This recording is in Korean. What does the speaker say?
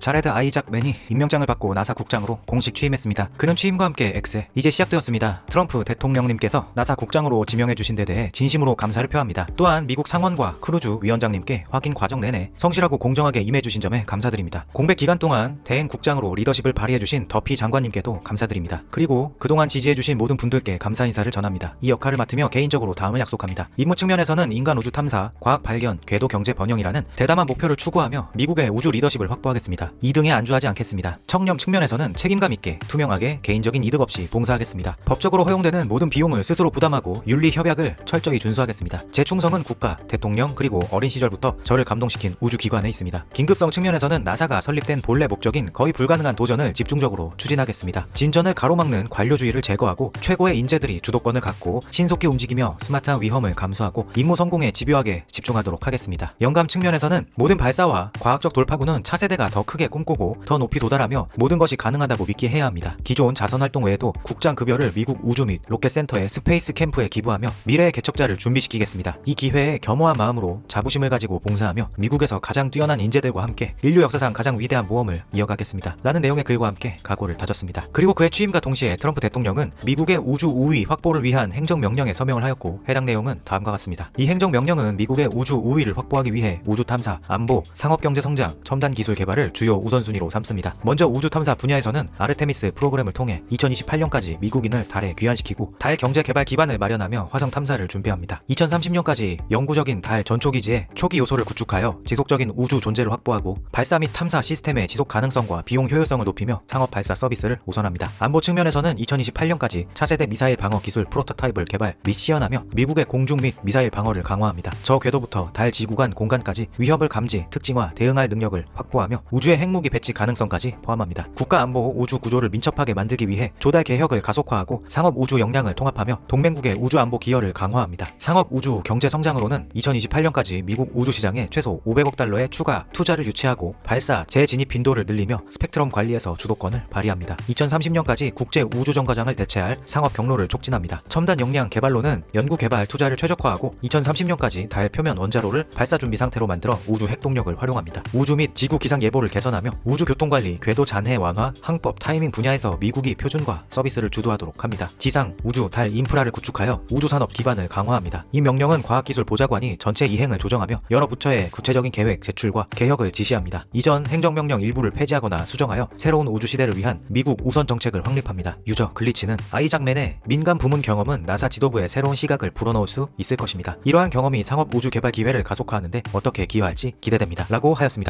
자레드 아이작 맨이 임명장을 받고 나사 국장으로 공식 취임했습니다. 그는 취임과 함께 엑세 이제 시작되었습니다. 트럼프 대통령님께서 나사 국장으로 지명해 주신 데 대해 진심으로 감사를 표합니다. 또한 미국 상원과 크루즈 위원장님께 확인 과정 내내 성실하고 공정하게 임해 주신 점에 감사드립니다. 공백 기간 동안 대행 국장으로 리더십을 발휘해 주신 더피 장관님께도 감사드립니다. 그리고 그동안 지지해 주신 모든 분들께 감사 인사를 전합니다. 이 역할을 맡으며 개인적으로 다음을 약속합니다. 임무 측면에서는 인간 우주 탐사, 과학 발견, 궤도 경제 번영이라는 대담한 목표를 추구하며 미국의 우주 리더십을 확보하겠습니다. 2등에 안주하지 않겠습니다. 청렴 측면에서는 책임감 있게 투명하게 개인적인 이득 없이 봉사하겠습니다. 법적으로 허용되는 모든 비용을 스스로 부담하고 윤리 협약을 철저히 준수하겠습니다. 제 충성은 국가, 대통령 그리고 어린 시절부터 저를 감동시킨 우주 기관에 있습니다. 긴급성 측면에서는 나사가 설립된 본래 목적인 거의 불가능한 도전을 집중적으로 추진하겠습니다. 진전을 가로막는 관료주의를 제거하고 최고의 인재들이 주도권을 갖고 신속히 움직이며 스마트한 위험을 감수하고 임무 성공에 집요하게 집중하도록 하겠습니다. 영감 측면에서는 모든 발사와 과학적 돌파구는 차세대가 더 크게 꿈꾸고 더 높이 도달하며 모든 것이 가능하다고 믿게 해야 합니다. 기존 자선 활동 외에도 국장 급여를 미국 우주 및 로켓 센터의 스페이스 캠프에 기부하며 미래의 개척자를 준비시키겠습니다. 이 기회에 겸허한 마음으로 자부심을 가지고 봉사하며 미국에서 가장 뛰어난 인재들과 함께 인류 역사상 가장 위대한 모험을 이어가겠습니다. 라는 내용의 글과 함께 각오를 다졌습니다. 그리고 그의 취임과 동시에 트럼프 대통령은 미국의 우주 우위 확보를 위한 행정명령에 서명을 하였고 해당 내용은 다음과 같습니다. 이 행정명령은 미국의 우주 우위를 확보하기 위해 우주 탐사, 안보, 상업경제 성장, 첨단 기술 개발을 주요 우선순위로 삼습니다. 먼저 우주 탐사 분야에서는 아르테미스 프로그램을 통해 2028년까지 미국인을 달에 귀환시키고 달 경제 개발 기반을 마련하며 화성 탐사를 준비합니다. 2030년까지 영구적인 달 전초 기지에 초기 요소를 구축하여 지속적인 우주 존재를 확보하고 발사 및 탐사 시스템의 지속 가능성과 비용 효율성을 높이며 상업 발사 서비스를 우선합니다. 안보 측면에서는 2028년까지 차세대 미사일 방어 기술 프로토타입을 개발 및 시연하며 미국의 공중 및 미사일 방어를 강화합니다. 저 궤도부터 달 지구 간 공간까지 위협을 감지, 특징화, 대응할 능력을 확보하며 우주의 핵무기 배치 가능성까지 포함합니다. 국가 안보 우주 구조를 민첩하게 만들기 위해 조달 개혁을 가속화하고 상업 우주 역량을 통합하며 동맹국의 우주 안보 기여를 강화합니다. 상업 우주 경제 성장으로는 2028년까지 미국 우주 시장에 최소 500억 달러의 추가 투자를 유치하고 발사, 재진입 빈도를 늘리며 스펙트럼 관리에서 주도권을 발휘합니다. 2030년까지 국제 우주 정거장을 대체할 상업 경로를 촉진합니다. 첨단 역량 개발로는 연구 개발 투자를 최적화하고 2030년까지 달 표면 원자로를 발사 준비 상태로 만들어 우주 핵동력을 활용합니다. 우주 및 지구 기상 예보를 개선 하며 우주 교통 관리, 궤도 잔해 완화, 항법, 타이밍 분야에서 미국이 표준과 서비스를 주도하도록 합니다. 지상, 우주, 달 인프라를 구축하여 우주 산업 기반을 강화합니다. 이 명령은 과학기술 보좌관이 전체 이행을 조정하며 여러 부처의 구체적인 계획 제출과 개혁을 지시합니다. 이전 행정명령 일부를 폐지하거나 수정하여 새로운 우주 시대를 위한 미국 우선 정책을 확립합니다. 유저 글리치는 아이작맨의 민간 부문 경험은 나사 지도부에 새로운 시각을 불어넣을 수 있을 것입니다. 이러한 경험이 상업 우주 개발 기회를 가속화하는데 어떻게 기여할지 기대됩니다. 라고 하였습니다.